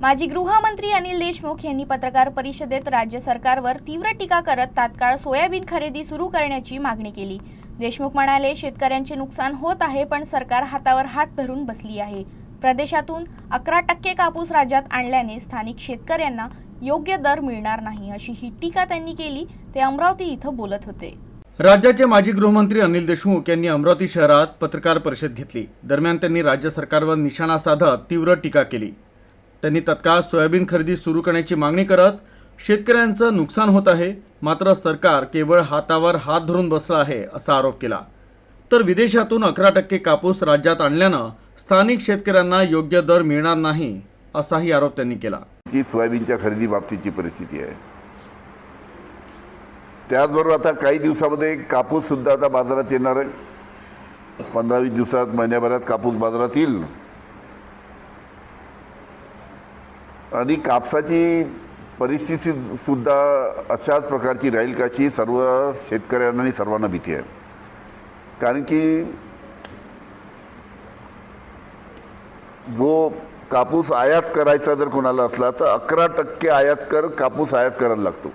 माजी गृहमंत्री अनिल देशमुख यांनी पत्रकार परिषदेत राज्य सरकारवर तीव्र टीका करत तात्काळ सोयाबीन खरेदी सुरू करण्याची मागणी केली. देशमुख म्हणाले शेतकऱ्यांचे नुकसान होत आहे पण सरकार हातावर हात धरून बसली आहे. प्रदेशातून अकरा टक्के कापूस राज्यात आणल्याने स्थानिक शेतकऱ्यांना योग्य दर मिळणार नाही अशी ही टीका त्यांनी केली. ते अमरावती इथं बोलत होते. राज्याचे माजी गृहमंत्री अनिल देशमुख यांनी अमरावती शहरात पत्रकार परिषद घेतली. दरम्यान त्यांनी राज्य सरकारवर निशाणा साधत तीव्र टीका केली. त्यांनी तत्काळ सोयाबीन खरेदी सुरू करण्याची मागणी करत शेतकऱ्यांचं नुकसान होत आहे. मात्र सरकार केवळ हातावर हात धरून बसलं आहे असा आरोप केला. तर विदेशातून अकरा टक्के कापूस राज्यात आणल्यानं स्थानिक शेतकऱ्यांना योग्य दर मिळणार नाही असाही आरोप त्यांनी केला. जी सोयाबीनच्या खरेदी बाबतीची परिस्थिती आहे. त्याचबरोबर आता काही दिवसामध्ये कापूस सुद्धा आता बाजारात येणार आहे. पंधरा वीस दिवसात महिन्याभरात कापूस बाजारात येईल. आणि कापसाची परिस्थिती सुद्धा अशाच प्रकारची राहील काची सर्व शेतकऱ्यांना आणि सर्वांना भीती आहे. कारण की जो कापूस आयात करायचा जर कोणाला असला तर अकरा टक्के आयात कर कापूस आयात करायला लागतो.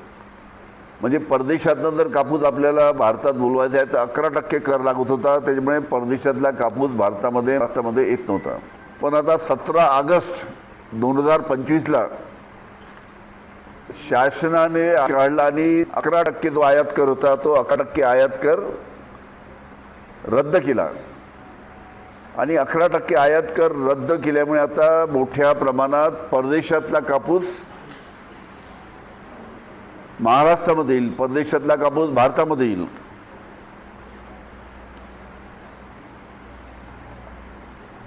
म्हणजे परदेशातनं जर कापूस आपल्याला भारतात बोलवायचा आहे तर अकरा टक्के कर लागत होता. त्याच्यामुळे परदेशातला कापूस भारतामध्ये राष्ट्रामध्ये येत नव्हता. पण आता सतरा ऑगस्ट दोन हजार पंचवीसला शासनाने काढला आणि अकरा टक्के जो आयात कर होता तो अकरा टक्के आयात कर रद्द केला. आणि अकरा टक्के आयात कर रद्द केल्यामुळे आता मोठ्या प्रमाणात परदेशातला कापूस महाराष्ट्रामध्ये येईल. परदेशातला कापूस भारतामध्ये येईल.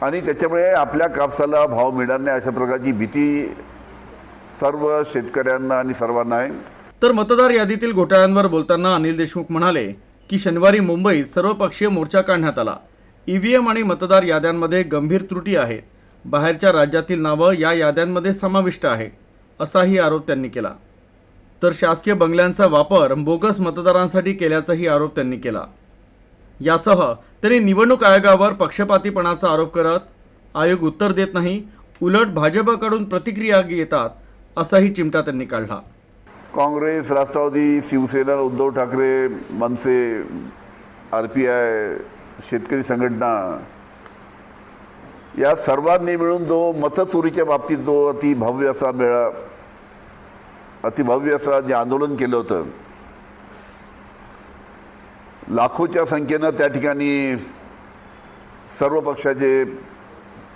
आणि त्याच्यामुळे आपल्या कापसाला भाव मिळणार नाही अशा प्रकारची भीती सर्व शेतकऱ्यांना आणि सर्वांना आहे. तर मतदार यादीतील घोटाळ्यांवर बोलताना अनिल देशमुख म्हणाले की शनिवारी मुंबईत सर्वपक्षीय मोर्चा काढण्यात आला. ईव्हीएम आणि मतदार याद्यांमध्ये गंभीर त्रुटी आहेत बाहेरच्या राज्यातील नावं या याद्यांमध्ये समाविष्ट आहे असाही आरोप त्यांनी केला. तर शासकीय बंगल्यांचा वापर बोगस मतदारांसाठी केल्याचाही आरोप त्यांनी केला. यासह त्यांनी निवडणूक आयोगावर पक्षपातीपणाचा आरोप करत आयोग उत्तर देत नाही उलट भाजपकडून प्रतिक्रिया येतात असाही चिमटा त्यांनी काढला. Congress Rashtrawadi Shiv Sena Uddhav Thackeray MNS R P I शेतकरी संघटना या सर्वांनी मिळून जो मतचोरीच्या बाबतीत जो अतिभव्य असा मेळा अतिभव्य असं जे आंदोलन केलं होतं लाखोच्या संख्येनं त्या ठिकाणी सर्व पक्षाचे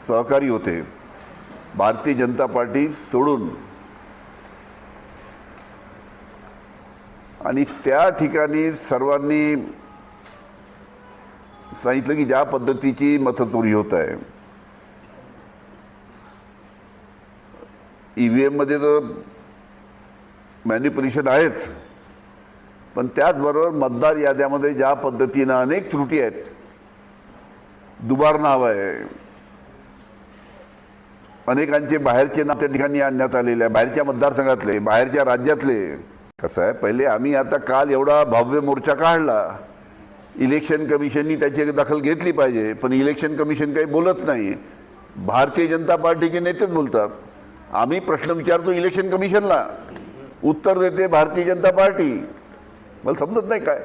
सहकारी होते. भारतीय जनता पार्टी सोडून. आणि त्या ठिकाणी सर्वांनी सांगितलं की ज्या पद्धतीची मतचोरी होत आहे. ई व्ही एममध्ये तर मॅन्युप्युलेशन आहेच. पण त्याचबरोबर मतदार याद्यामध्ये ज्या पद्धतीनं अनेक त्रुटी आहेत दुबार नाव आहे. अनेकांचे बाहेरचे नाव त्या ठिकाणी आणण्यात आलेले आहे बाहेरच्या मतदारसंघातले बाहेरच्या राज्यातले. कसं आहे पहिले आम्ही आता काल एवढा भव्य मोर्चा काढला. इलेक्शन कमिशननी त्याची दखल घेतली पाहिजे पण इलेक्शन कमिशन काही बोलत नाही. भारतीय जनता पार्टीचे नेतेच बोलतात. आम्ही प्रश्न विचारतो इलेक्शन कमिशनला. उत्तर देते भारतीय जनता पार्टी. मला समजत नाही काय